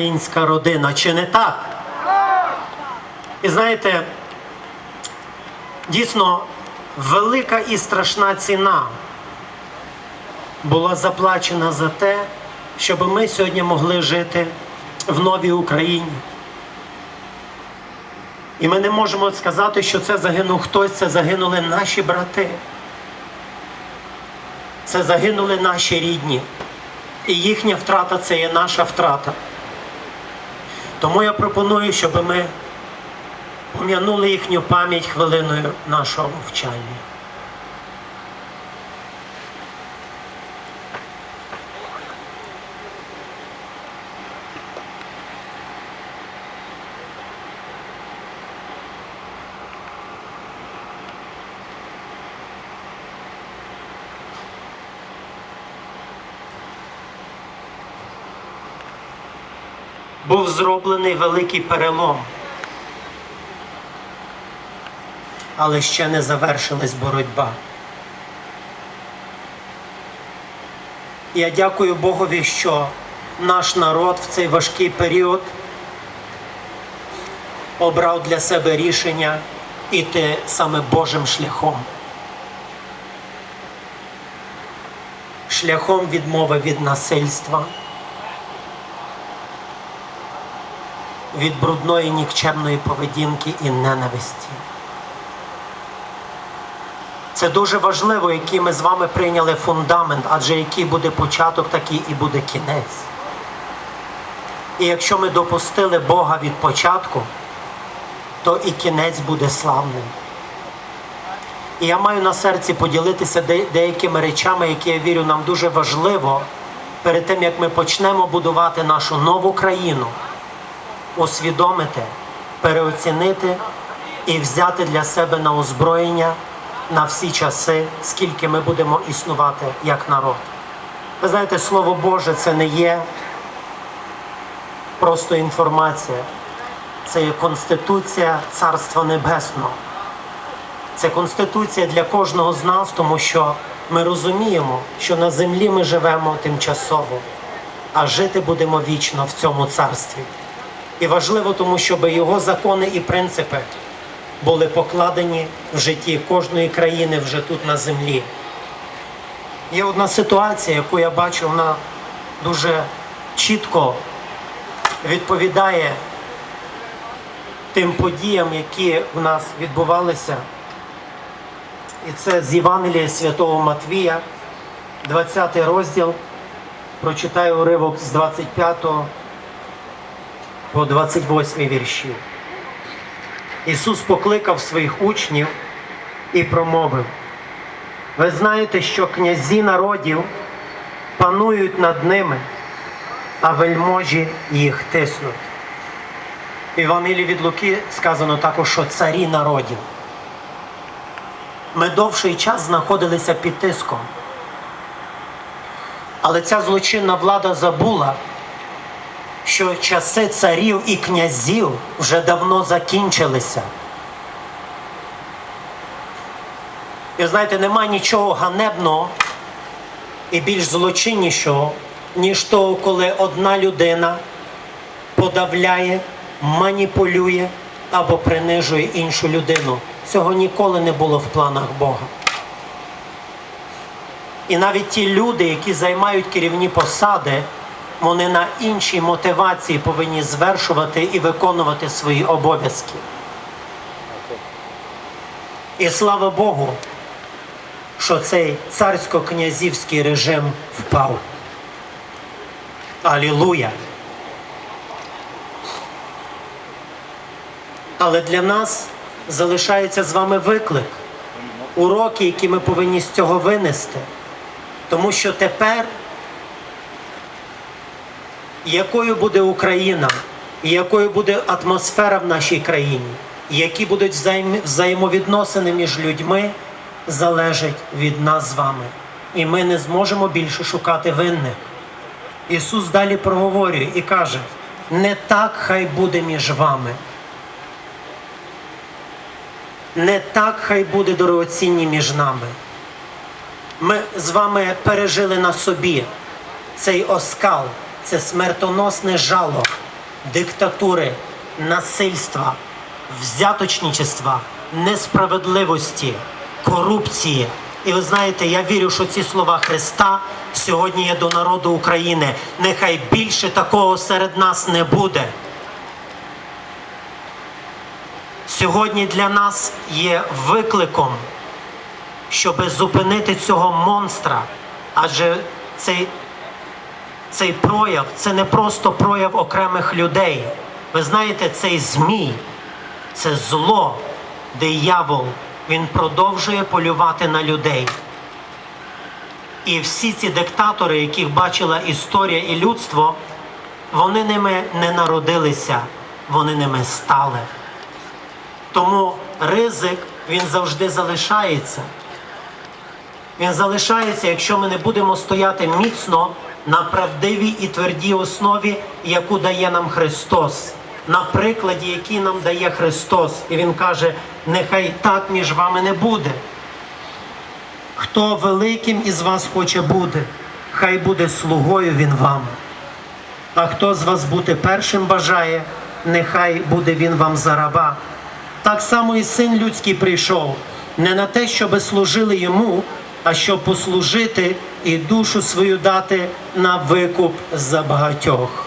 українська родина, чи не так? І знаєте, дійсно велика і страшна ціна була заплачена за те, щоб ми сьогодні могли жити в новій Україні. І ми не можемо сказати, що це загинув хтось, це загинули наші брати. Це загинули наші рідні. І їхня втрата це є наша втрата. Тому я пропоную, щоб ми пом'янули їхню пам'ять хвилиною нашого мовчання. Був зроблений великий перелом. Але ще не завершилась боротьба. Я дякую Богові, що наш народ в цей важкий період обрав для себе рішення іти саме Божим шляхом. Шляхом відмови від насильства. Від брудної нікчемної поведінки і ненависті. Це дуже важливо, який ми з вами прийняли фундамент, адже який буде початок, такий і буде кінець. І якщо ми допустили Бога від початку, то і кінець буде славним. І я маю на серці поділитися деякими речами, які я вірю, нам дуже важливо перед тим, як ми почнемо будувати нашу нову країну усвідомити, переоцінити і взяти для себе на озброєння на всі часи, скільки ми будемо існувати як народ. Ви знаєте, Слово Боже це не є просто інформація, це є Конституція Царства Небесного. Це Конституція для кожного з нас, тому що ми розуміємо, що на землі ми живемо тимчасово, а жити будемо вічно в цьому царстві. І важливо, тому щоб його закони і принципи були покладені в житті кожної країни вже тут на землі. Є одна ситуація, яку я бачу, вона дуже чітко відповідає тим подіям, які в нас відбувалися. І це з Євангелія Святого Матвія, 20 розділ. Прочитаю уривок з 25 по 28 вірші. Ісус покликав своїх учнів і промовив: Ви знаєте, що князі народів панують над ними, а вельможі їх тиснуть. В Євангелії від Луки сказано також, що царі народів. Ми довший час знаходилися під тиском. Але ця злочинна влада забула, що часи царів і князів вже давно закінчилися. І знаєте, немає нічого ганебного і більш злочиннішого, ніж того, коли одна людина подавляє, маніпулює або принижує іншу людину. Цього ніколи не було в планах Бога. І навіть ті люди, які займають керівні посади, вони на іншій мотивації повинні звершувати і виконувати свої обов'язки. І слава Богу, що цей царсько-князівський режим впав. Алілуя! Але для нас залишається з вами виклик, уроки, які ми повинні з цього винести. Тому що тепер якою буде Україна, якою буде атмосфера в нашій країні, які будуть взаєм- взаємовідносини між людьми, залежить від нас з вами. І ми не зможемо більше шукати винних. Ісус далі проговорює і каже: не так хай буде між вами. Не так хай буде дорогоцінні між нами. Ми з вами пережили на собі цей оскал, це смертоносне жало, диктатури, насильства, взяточничества, несправедливості, корупції. І ви знаєте, я вірю, що ці слова Христа сьогодні є до народу України. Нехай більше такого серед нас не буде. Сьогодні для нас є викликом, щоб зупинити цього монстра. Адже цей, цей прояв це не просто прояв окремих людей. Ви знаєте, цей змій, це зло, диявол, він продовжує полювати на людей. І всі ці диктатори, яких бачила історія і людство, вони ними не народилися, вони ними стали. Тому ризик він завжди залишається. Він залишається, якщо ми не будемо стояти міцно на правдивій і твердій основі, яку дає нам Христос, на прикладі, який нам дає Христос. І Він каже: нехай так між вами не буде. Хто великим із вас хоче бути, хай буде слугою він вам. А хто з вас бути першим бажає, нехай буде він вам за раба. Так само і син людський прийшов не на те, щоби служили йому, а щоб послужити і душу свою дати на викуп за багатьох.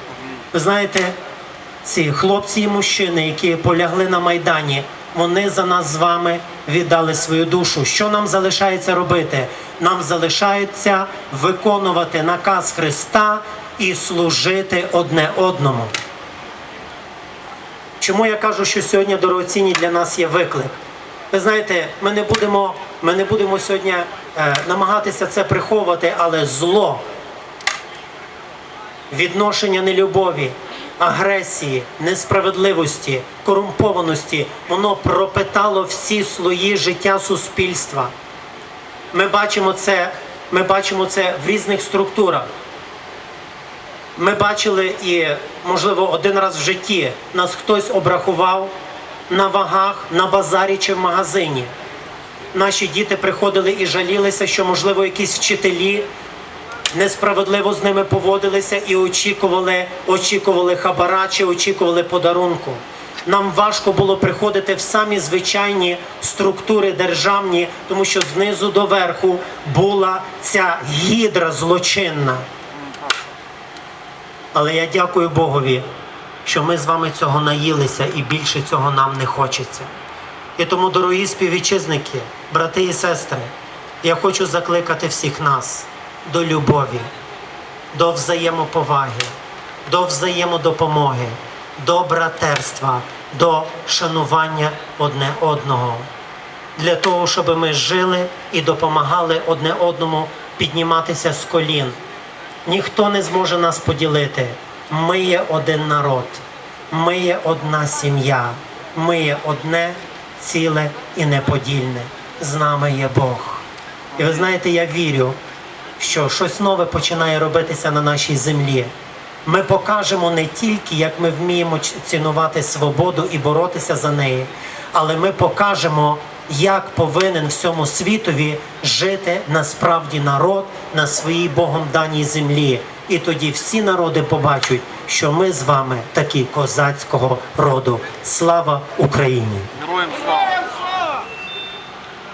Ви знаєте, ці хлопці і мужчини, які полягли на Майдані, вони за нас з вами віддали свою душу. Що нам залишається робити? Нам залишається виконувати наказ Христа і служити одне одному. Чому я кажу, що сьогодні дорогоцінні для нас є виклик? Ви знаєте, ми не будемо, ми не будемо сьогодні е, намагатися це приховувати, але зло, відношення нелюбові, агресії, несправедливості, корумпованості, воно пропитало всі слої життя суспільства. Ми бачимо це, ми бачимо це в різних структурах. Ми бачили і, можливо, один раз в житті нас хтось обрахував на вагах, на базарі чи в магазині. Наші діти приходили і жалілися, що, можливо, якісь вчителі несправедливо з ними поводилися і очікували, очікували хабара чи очікували подарунку. Нам важко було приходити в самі звичайні структури державні, тому що знизу до верху була ця гідра злочинна. Але я дякую Богові, що ми з вами цього наїлися і більше цього нам не хочеться. І тому, дорогі співвітчизники, брати і сестри, я хочу закликати всіх нас до любові, до взаємоповаги, до взаємодопомоги, до братерства, до шанування одне одного. Для того, щоб ми жили і допомагали одне одному підніматися з колін. Ніхто не зможе нас поділити. Ми є один народ, ми є одна сім'я, ми є одне ціле і неподільне. З нами є Бог. І ви знаєте, я вірю, що щось нове починає робитися на нашій землі. Ми покажемо не тільки, як ми вміємо цінувати свободу і боротися за неї, але ми покажемо, як повинен всьому світові жити насправді народ на своїй Богом даній землі. І тоді всі народи побачать, що ми з вами такі козацького роду. Слава Україні! Героям слава!